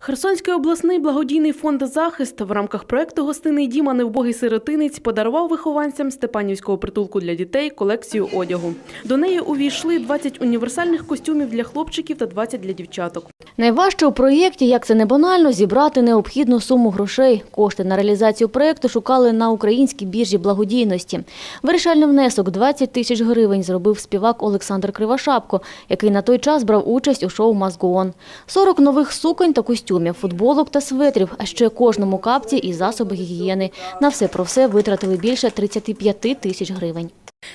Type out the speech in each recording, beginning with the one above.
Херсонський обласний благодійний фонд «Захист» в рамках проекту «Гостинний дім, а невбогий сиротинець» подарував вихованцям Степанівського притулку для дітей колекцію одягу. До неї увійшли 20 універсальних костюмів для хлопчиків та 20 для дівчаток. Найважче у проєкті, як це не банально, зібрати необхідну суму грошей. Кошти на реалізацію проєкту шукали на українській біржі благодійності. Вирішальний внесок 20 тисяч гривень зробив співак Олександр Кривошапко, який на той час брав участь у шоу «Мазгоон». 40 нових суконь та костюмів, футболок та светрів, а ще кожному капці і засоби гігієни. На все про все витратили більше 35 тисяч гривень.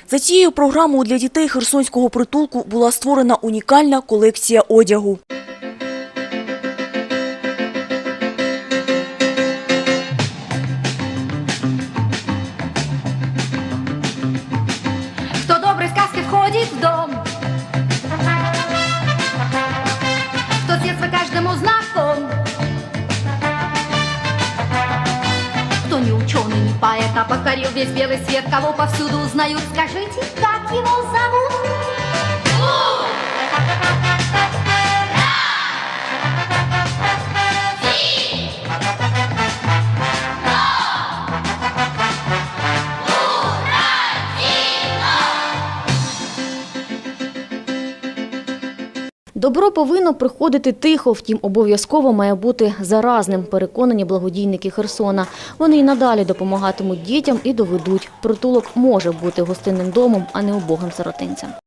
За цією програмою для дітей Херсонського притулку була створена унікальна колекція одягу. Кто доброй сказки входит в ученый, не поэт, а покорил весь белый свет Кого повсюду узнают, скажите, как Добро повинно приходити тихо, втім обов'язково має бути заразним, переконані благодійники Херсона. Вони й надалі допомагатимуть дітям і доведуть. Притулок може бути гостинним домом, а не убогим сиротинцям.